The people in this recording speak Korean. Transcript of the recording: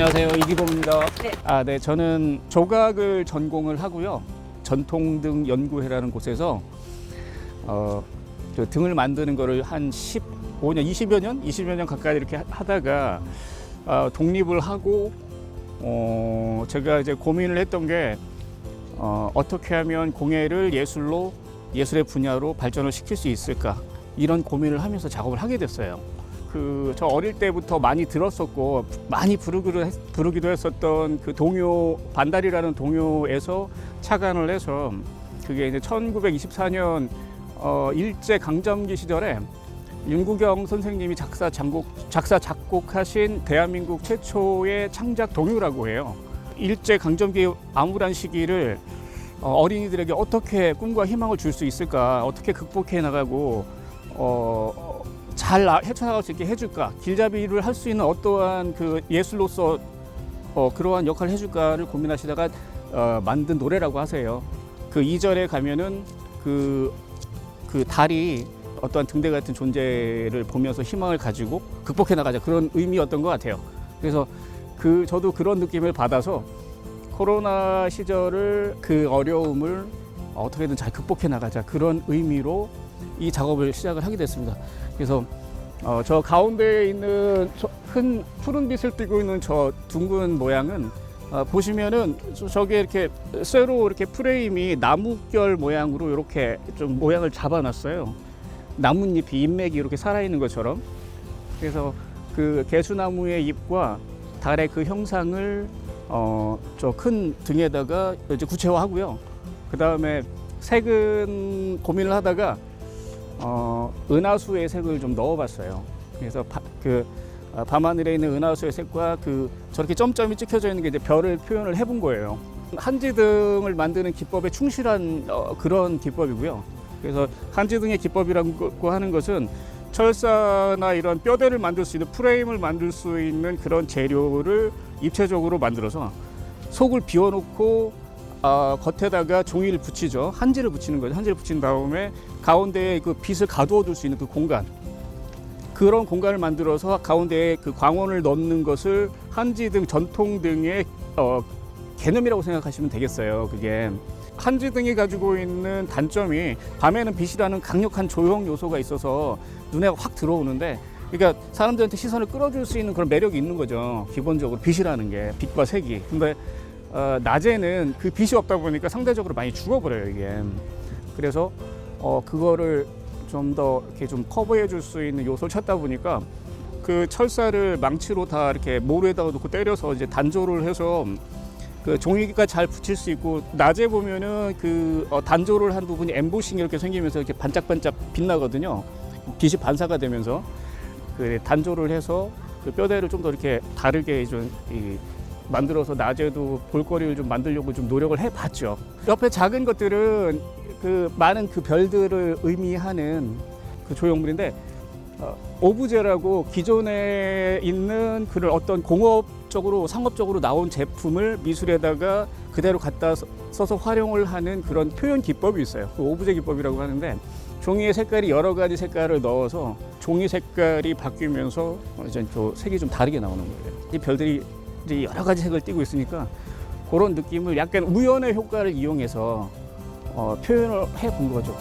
안녕하세요 이기범입니다. 네. 아, 네, 저는 조각을 전공을 하고요. 전통등 연구회라는 곳에서 어, 그 등을 만드는 거를 한 15년, 20여 년, 20여 년 가까이 이렇게 하- 하다가 어, 독립을 하고 어, 제가 이제 고민을 했던 게 어, 어떻게 하면 공예를 예술로 예술의 분야로 발전을 시킬 수 있을까 이런 고민을 하면서 작업을 하게 됐어요. 그 저 어릴 때부터 많이 들었었고 많이 부르기도, 했, 부르기도 했었던 그 동요 반달이라는 동요에서 착안을 해서 그게 이제 1924년 어, 일제 강점기 시절에 윤구경 선생님이 작사 작곡 작사 작곡하신 대한민국 최초의 창작 동요라고 해요. 일제 강점기 암울한 시기를 어, 어린이들에게 어떻게 꿈과 희망을 줄 수 있을까, 어떻게 극복해 나가고 어, 잘 나- 헤쳐나갈 수 있게 해줄까, 길잡이를 할 수 있는 어떠한 그 예술로서 어, 그러한 역할을 해줄까를 고민하시다가 어, 만든 노래라고 하세요. 그 2절에 가면은 그, 그 달이 어떠한 등대 같은 존재를 보면서 희망을 가지고 극복해 나가자 그런 의미였던 것 같아요. 그래서 그 저도 그런 느낌을 받아서 코로나 시절을 그 어려움을 어떻게든 잘 극복해 나가자 그런 의미로 이 작업을 시작을 하게 됐습니다. 그래서 어, 저 가운데에 있는 저큰 푸른 빛을 띠고 있는 저 둥근 모양은 어, 보시면은 저- 저게 이렇게 쇠로 이렇게 프레임이 나무결 모양으로 이렇게 좀 모양을 잡아놨어요. 나뭇잎이 잎맥이 이렇게 살아있는 것처럼. 그래서 그 개수나무의 잎과 달의 그 형상을 어, 저 큰 등에다가 이제 구체화하고요. 그 다음에 색은 고민을 하다가 어, 은하수의 색을 좀 넣어봤어요. 그래서 바, 그 어, 밤하늘에 있는 은하수의 색과 그 저렇게 점점이 찍혀져 있는 게 이제 별을 표현을 해본 거예요. 한지등을 만드는 기법에 충실한 어, 그런 기법이고요. 그래서 한지등의 기법이라고 하는 것은 철사나 이런 뼈대를 만들 수 있는 프레임을 만들 수 있는 그런 재료를 입체적으로 만들어서 속을 비워놓고 아, 겉에다가 종이를 붙이죠. 한지를 붙이는 거죠. 한지를 붙인 다음에 가운데에 그 빛을 가두어 둘 수 있는 그 공간. 그런 공간을 만들어서 가운데에 그 광원을 넣는 것을 한지 등 전통 등의 어, 개념이라고 생각하시면 되겠어요. 그게 한지 등이 가지고 있는 단점이 밤에는 빛이라는 강력한 조형 요소가 있어서 눈에 확 들어오는데 그러니까 사람들한테 시선을 끌어줄 수 있는 그런 매력이 있는 거죠. 기본적으로 빛이라는 게 빛과 색이. 근데 어, 낮에는 그 빛이 없다 보니까 상대적으로 많이 죽어버려요 이게. 그래서 어, 그거를 좀 더 이렇게 좀 커버해 줄 수 있는 요소를 찾다 보니까 그 철사를 망치로 다 이렇게 모루에다가 놓고 때려서 이제 단조를 해서 그 종이가 잘 붙일 수 있고 낮에 보면은 그 어, 단조를 한 부분이 엠보싱 이렇게 생기면서 이렇게 반짝반짝 빛나거든요. 빛이 반사가 되면서 그 단조를 해서 그 뼈대를 좀 더 이렇게 다르게 좀 이, 만들어서 낮에도 볼거리를 좀 만들려고 좀 노력을 해봤죠. 옆에 작은 것들은 그 많은 그 별들을 의미하는 그 조형물인데 어, 오브제라고 기존에 있는 그런 어떤 공업적으로 상업적으로 나온 제품을 미술에다가 그대로 갖다 써- 써서 활용을 하는 그런 표현 기법이 있어요. 그 오브제 기법이라고 하는데 종이의 색깔이 여러 가지 색깔을 넣어서 종이 색깔이 바뀌면서 어, 이제 저 색이 좀 다르게 나오는 거예요. 이 별들이 이제 여러 가지 색을 띠고 있으니까 그런 느낌을 약간 우연의 효과를 이용해서 어, 표현을 해 본 거죠.